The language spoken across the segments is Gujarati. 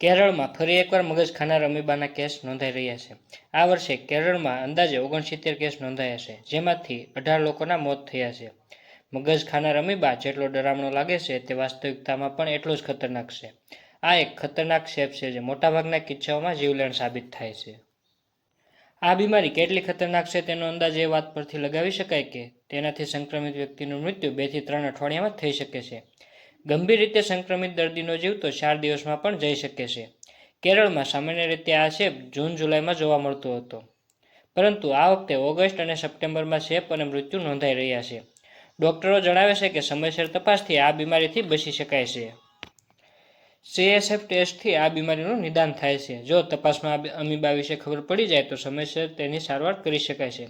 કેરળમાં ફરી એકવાર મગજ ખાનાર અમીબાના કેસ નોંધાઈ રહ્યા છે. આ વર્ષે કેરળમાં અંદાજે ઓગણસિત્તેર કેસ નોંધાયા છે, જેમાંથી અઢાર લોકોના મોત થયા છે. મગજ ખાનાર અમીબા જેટલો ડરામણો લાગે છે તે વાસ્તવિકતામાં પણ એટલો જ ખતરનાક છે. આ એક ખતરનાક શેપ છે જે મોટાભાગના કિસ્સાઓમાં જીવલેણ સાબિત થાય છે. આ બીમારી કેટલી ખતરનાક છે તેનો અંદાજ એ વાત પરથી લગાવી શકાય કે તેનાથી સંક્રમિત વ્યક્તિનું મૃત્યુ બેથી ત્રણ અઠવાડિયામાં થઈ શકે છે. ગંભીર રીતે સંક્રમિત દર્દીનો જીવ તો ચાર દિવસમાં પણ જઈ શકે છે. કેરળમાં સામાન્ય રીતે આ શેપ જૂન, જુલાઈમાં જોવા મળતો હતો. પરંતુ આ વખતે ઓગસ્ટ અને સપ્ટેમ્બરમાં શેપ અને મૃત્યુ નોંધાઈ રહ્યા છે. ડોક્ટરો જણાવે છે કે સમયસર તપાસથી આ બીમારીથી બચી શકાય છે. સીએસએફ ટેસ્ટથી આ બીમારીનું નિદાન થાય છે. જો તપાસમાં અમીબા વિશે ખબર પડી જાય તો સમયસર તેની સારવાર કરી શકાય છે.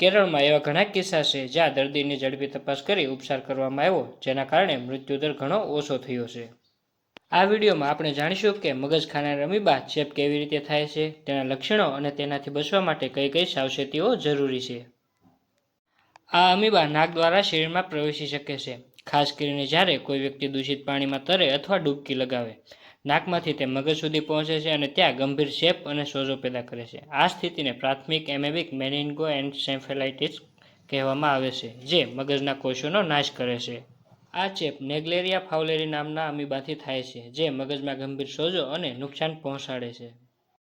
કેરળમાં એવા ઘણા કિસ્સા છે જ્યાં દર્દીની ઝડપી તપાસ કરી ઉપચાર કરવામાં આવ્યો, જેના કારણે મૃત્યુદર ઘણો ઓછો થયો છે. આ વિડીયોમાં આપણે જાણીશું કે મગજ ખાનાર અમીબા ચેપ કેવી રીતે થાય છે, તેના લક્ષણો અને તેનાથી બચવા માટે કઈ કઈ સાવચેતીઓ જરૂરી છે. આ અમીબા નાક દ્વારા શરીરમાં પ્રવેશી શકે છે, ખાસ કરીને જ્યારે કોઈ વ્યક્તિ દૂષિત પાણીમાં તરે અથવા ડૂબકી લગાવે. નાકમાંથી તે મગજ સુધી પહોંચે છે અને ત્યાં ગંભીર શેપ અને સોજો પેદા કરે છે. આ સ્થિતિને પ્રાથમિક એમેબિક મેનિન્ગો એન્ડ સેન્ફેલાઇટિસ કહેવામાં આવે છે, જે મગજના કોષોનો નાશ કરે છે. આ ચેપ નેગ્લેરિયા ફાઉલેરી નામના અમીબાથી થાય છે, જે મગજમાં ગંભીર સોજો અને નુકસાન પહોંચાડે છે.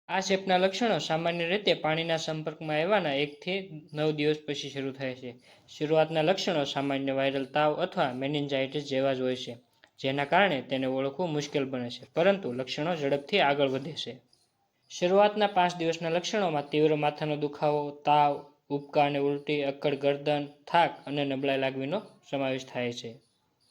આ ચેપના લક્ષણો સામાન્ય રીતે પાણીના સંપર્કમાં આવવાના એકથી નવ દિવસ પછી શરૂ થાય છે. શરૂઆતના લક્ષણો સામાન્ય વાયરલ તાવ અથવા મેનિન્જાઇટિસ જેવા જ હોય છે. જેના કારણે તેને ઓળખવું મુશ્કેલ બને છે. પરંતુ લક્ષણો ઝડપથી આગળ વધે છે. શરૂઆતના પાંચ દિવસના લક્ષણોમાં તીવ્ર માથાનો દુખાવો, તાવ, ઉબકા અને ઉલટી, અક્કડ ગરદન, થાક અને નબળાઈ લાગવીનો સમાવેશ થાય છે.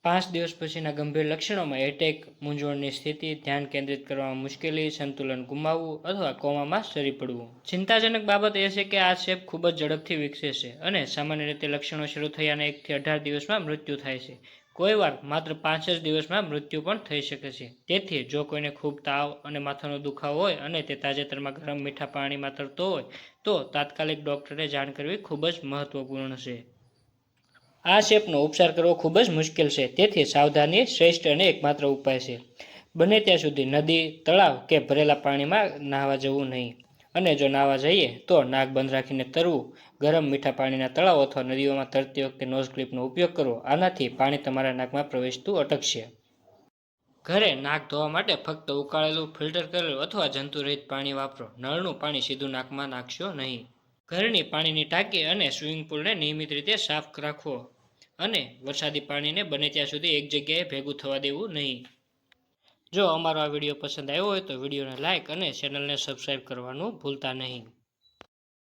પાંચ દિવસ પછીના ગંભીર લક્ષણોમાં એટેક, મૂંઝવણની સ્થિતિ, ધ્યાન કેન્દ્રિત કરવામાં મુશ્કેલી, સંતુલન ગુમાવવું અથવા કોમામાં સરી પડવું. ચિંતાજનક બાબત એ છે કે આ શેપ ખૂબ જ ઝડપથી વિકસે છે અને સામાન્ય રીતે લક્ષણો શરૂ થયાના એકથી અઢાર દિવસમાં મૃત્યુ થાય છે. કોઈ વાર માત્ર પાંચ જ દિવસમાં મૃત્યુ પણ થઈ શકે છે. તેથી જો કોઈને ખૂબ તાવ અને માથાનો દુખાવો હોય અને તે તાજેતરમાં ગરમ મીઠા પાણીમાં તરતો હોય, તો તાત્કાલિક ડૉક્ટરે જાણ કરવી ખૂબ જ મહત્વપૂર્ણ છે. આ શેપનો ઉપચાર કરવો ખૂબ જ મુશ્કેલ છે. તેથી સાવધાની શ્રેષ્ઠ અને એકમાત્ર ઉપાય છે. બને ત્યાં સુધી નદી, તળાવ કે ભરેલા પાણીમાં નાહવા જવું નહીં. અને જો નાવા જઈએ, તો નાક બંધ રાખીને તરવું. ગરમ મીઠા પાણીના તળાવ અથવા નદીઓમાં તરતી વખતે નોઝ ક્લિપનો ઉપયોગ કરવો. આનાથી પાણી તમારા નાકમાં પ્રવેશતું અટકશે. ઘરે નાક ધોવા માટે ફક્ત ઉકાળેલું ફિલ્ટર કરેલું અથવા જંતુરહિત પાણી વાપરો. નળનું પાણી સીધું નાકમાં નાખશો નહીં. ઘરની પાણીની ટાંકી અને સ્વિમિંગ પુલને નિયમિત રીતે સાફ રાખવો. અને વરસાદી પાણીને બને ત્યાં સુધી એક જગ્યાએ ભેગું થવા દેવું નહીં. જો અમારો આ વીડિયો પસંદ આવ્યો હોય તો વિડીયોને લાઇક અને ચેનલને સબસ્ક્રાઈબ કરવાનું ભૂલતા નહીં.